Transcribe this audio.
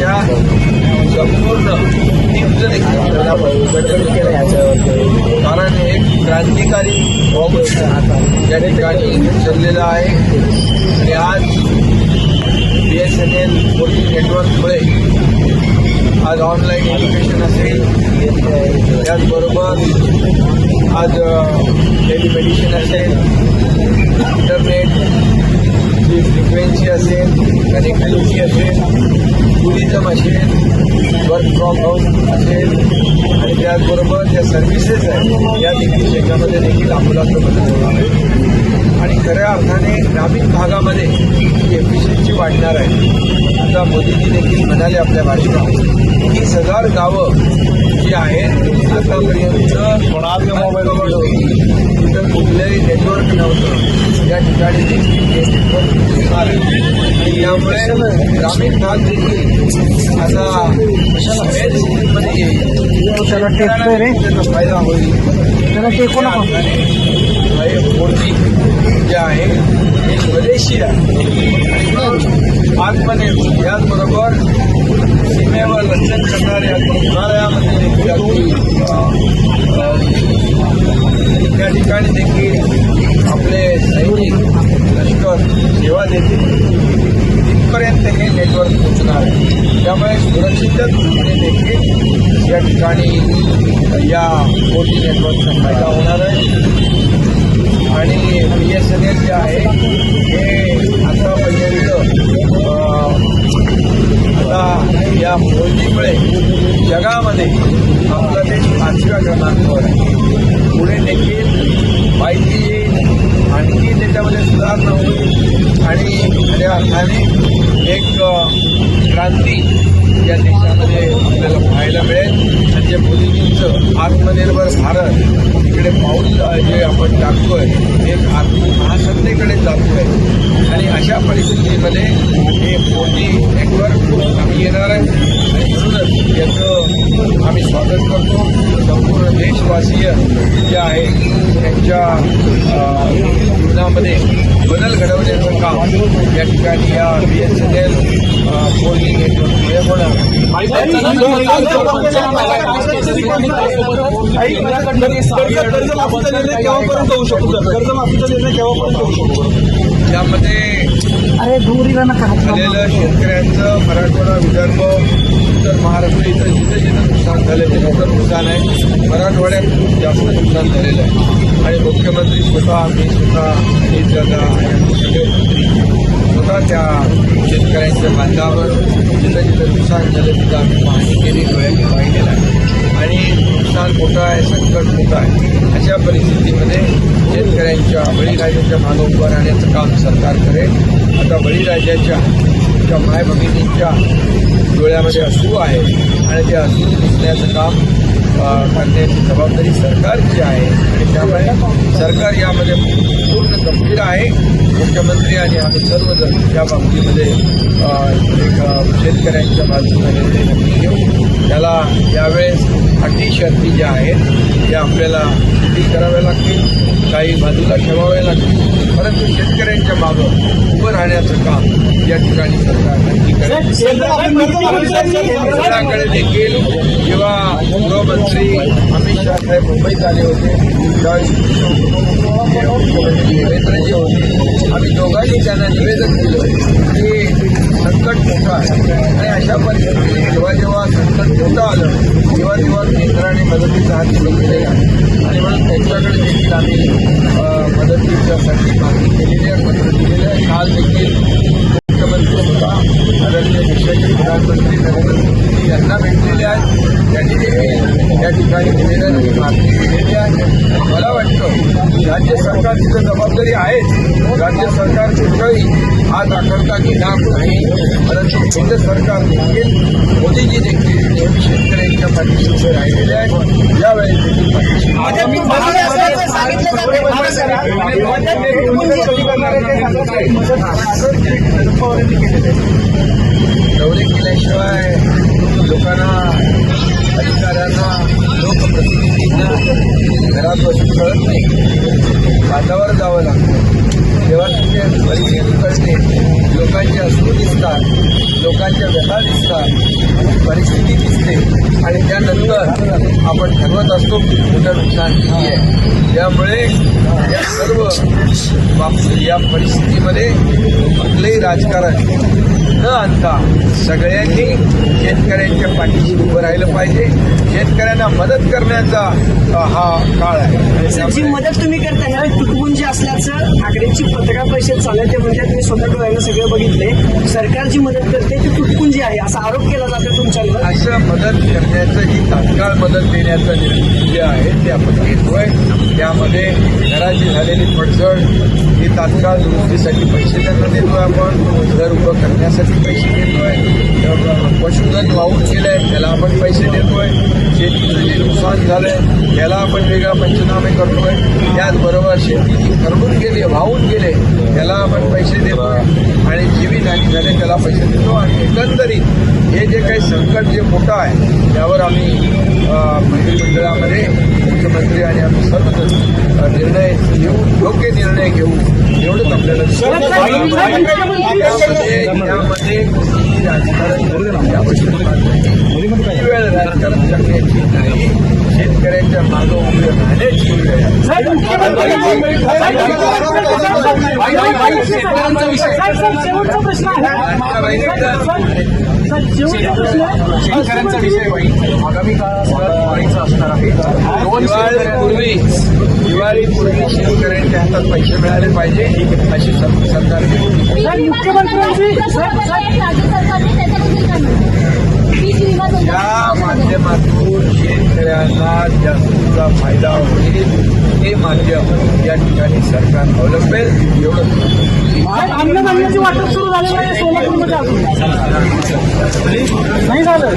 या संपूर्ण टीमचं देखील. कारण एक क्रांतिकारी पाऊल या ठिकाणी उचललेला आहे. आणि आज B S N L four नेटवर्कमुळे आज ऑनलाईन एज्युकेशन असेल. त्याचबरोबर आज टेलिमेडिसिन असेल इंटरनेट इंटरनेटची फ्रिक्वेन्सी असेल कनेक्टिव्हिटी असेल टुरिझम असेल वर्क फ्रॉम होम असेल आणि त्याचबरोबर ज्या सर्व्हिसेस आहेत या देखील त्याच्यामध्ये देखील आमूलाग्र बदल होणार आहे आणि खऱ्या अर्थाने ग्रामीण भागामध्ये एफिशियन्सी वाढणार आहे. आता मोदीजी देखील म्हणाले आपल्या भाषणात तीस हजार गावं जी आहेत आतापर्यंत मोबाईल तिथं कुठलंही नेटवर्क नव्हतं. या ठिकाणी देखील हे नेटवर्क दिसणार आहे आणि त्यामुळे ग्रामीण भाग देखील आता सगळ्या स्थितीमध्ये येईल त्याला टेकतोय रे त्याचा फायदा होईल त्याला टेकू नको हे मोदी जे आहे हे स्वदेशी आहे आणि आत्मनिर्भर याचबरोबर सीमेवर रक्षण करणाऱ्या रुग्णालयामध्ये देखील अगदी अ, अ, त्या ठिकाणी देखील सेवा देतील तिथपर्यंत हे नेटवर्क पोचणार आहे. त्यामुळे सुरक्षितच दृष्टीने देखील या ठिकाणी या फोर जी नेटवर्कचा फायदा होणार आहे. आणि बी एस एन एल जे आहे हे आतापर्यंत अं, आता या फोर जीमुळे जगामध्ये आपला देश पाचव्या क्रमांकावर आहे. पुढे देखील माहिती येईल. आणखी त्याच्यामध्ये सुधारणा होईल. आणि खऱ्या अर्थाने एक क्रांती या देशामध्ये आपल्याला पाहायला मिळेल. आणि जे मोदीजींचं आत्मनिर्भर भारत इकडे पाऊल जे आपण टाकतोय एक आर्थिक महासत्तेकडे जातोय. आणि अशा परिस्थितीमध्ये हे मोदी नेटवर्क आम्ही येणार आहे. आणि म्हणूनच याचं आम्ही स्वागत करतो. संपूर्ण देशवासीय जे आहे त्यांच्या जीवनामध्ये बदल घडवतो या ठिकाणी या B S N L four G यामध्ये अरे धुरीला नका झालेलं शेतकऱ्यांचं मराठवाडा विदर्भ उत्तर महाराष्ट्र इथं जिथे जिथं नुकसान झालं ते मोठं नुकसान आहे. मराठवाड्यात खूप जास्त नुकसान झालेलं आहे. आणि मुख्यमंत्री स्वतः मी स्वतः अनिल दादा आणि आमचे सगळे मंत्री त्या शेतकऱ्यांच्या बांधावर जिथं जिथं नुकसान झालं तिथं आम्ही पाहणी केली डोळ्यांनी पाहिलेलं आणि नुकसान मोठं आहे संकट मोठं आहे. अशा परिस्थितीमध्ये शेतकऱ्यांच्या बळीराजाच्या मागं उभं राहण्याचं काम सरकार करेल. आता बळीराजाच्या त्या माय भगिनींच्या डोळ्यामध्ये असू आहे आणि ते असू दिसण्याचं काम करण्याची जबाबदारी सरकारची आहे. आणि त्यामुळे सरकार यामध्ये पूर्ण गंभीर आहे. मुख्यमंत्री आणि आम्ही सर्वजण या बाबतीमध्ये एक शेतकऱ्यांच्या बाजूने निर्णय घेऊ. त्याला यावेळेस अटी शर्ती ज्या आहेत त्या आपल्याला शिथिल कराव्या लागतील काही बाजूला ठेवाव्या लागतील. परंतु शेतकऱ्यांच्या मागं उभं राहण्याचं काम या ठिकाणी सरकार नक्की करेल. केंद्राकडे देखील जेव्हा गृहमंत्री अमित शहा साहेब मुंबईत आले होते त्यावेळी देवेंद्रजी होते. आम्ही दोघांनी त्यांना निवेदन केलं की संकट मोठं आहे. आणि अशा परिस्थितीत जेव्हा जेव्हा संकट मोठं आलं तेव्हा तेव्हा केंद्राने मदतीचा हात पुढे केलेला आहे. आणि म्हणून त्यांच्याकडे देखील आम्ही मदतीच्यासाठी मागणी केलेली आहे पत्र दिलेलं आहे. काल देखील मुख्यमंत्री होता. आदरणीय देशाचे प्रधानमंत्री नरेंद्र मोदी यांना भेटलेले आहेत त्यांनी देखील या ठिकाणी निवेदन मागणी केलेली आहे. मला वाटतं राज्य सरकारची तर जबाबदारी आहेच. राज्य सरकार कुठंही हात की घेणार नाही. परंतु केंद्र सरकार देखील मोदीजी देखील नेहमी शेतकऱ्यांच्या पाठीशी उभे राहिलेले आहेत महाराष्ट्रात दौरे केल्याशिवाय लोकांना अधिकाऱ्यांना लोकप्रतिनिधींना घरात बसून कळत नाही बांधावर जावं लागतं. तेव्हा तिथे परिस्थिती कळते लोकांचे अश्रू दिसतात. लोकांच्या व्यथा दिसतात. परिस्थिती दिसते. आणि त्यानंतर आपण ठरवत असतो की मोठं नुकसान किती आहे. त्यामुळे या सर्व या परिस्थितीमध्ये कुठलंही राजकारण न आणता सगळ्यांनी शेतकऱ्यांच्या पाठीशी उभं राहिलं पाहिजे. शेतकऱ्यांना मदत करण्याचा हा काळ आहे. जी मदत तुम्ही करताय ना तुटपुंजी असल्याचं ठाकरेंची पत्रकार परिषद चालू म्हणजे तुम्ही स्वतः डोळ्यानं सगळं बघितले सरकार जी मदत करते ती तुटपुंजी आहे असा आरोप केला जातो तुमच्यावर? असं मदत करण्याचं ही तात्काळ मदत देण्याचा निर्णय जे आहे ते आपण घेतोय. त्यामध्ये घराची झालेली पडझड ही तात्काळ दुरुस्तीसाठी पैसे त्यांना देतोय आपण. घर उभं करण्यासाठी पैसे देतोय. पशुधन वाहून गेलंय त्याला आपण पैसे देतोय. शेतीचं जे म्हणजे नुकसान झालंय त्याला आपण वेगळा पंचनामे करतोय. त्याचबरोबर शेती जी खरडून गेली वाहून गेले त्याला आपण पैसे देतोय आणि जीवितहानी झाले त्याला पैसे देतो. आणि एकंदरीत हे जे काही संकट जे मोठं आहे त्यावर आम्ही मंत्रिमंडळामध्ये मुख्यमंत्री आणि आम्ही सर्वजण अ, निर्णय घेऊ योग्य निर्णय घेऊ एवढंच आपल्याला राजकारण आवश्यकता नाही किती वेळ राजकारण करण्याची नाही. शेतकऱ्यांच्या मागं उभे राहण्याची वेळ शेतकऱ्यांचा विषय. वाईट आगामी काळात वाढीचा असणार आहे. दोन दिवाळीपूर्वी दिवाळीपूर्वी शेतकऱ्यांच्या हातात पैसे मिळाले पाहिजे. अशी सर- सरकारची भूमिका आहे. मुख्यमंत्र्यांची सरकारच्या सुविधा फायदा होईल. हे माध्यम या ठिकाणी सरकार अवलंबेल. एवढंच वाटप सुरू नाही झालं.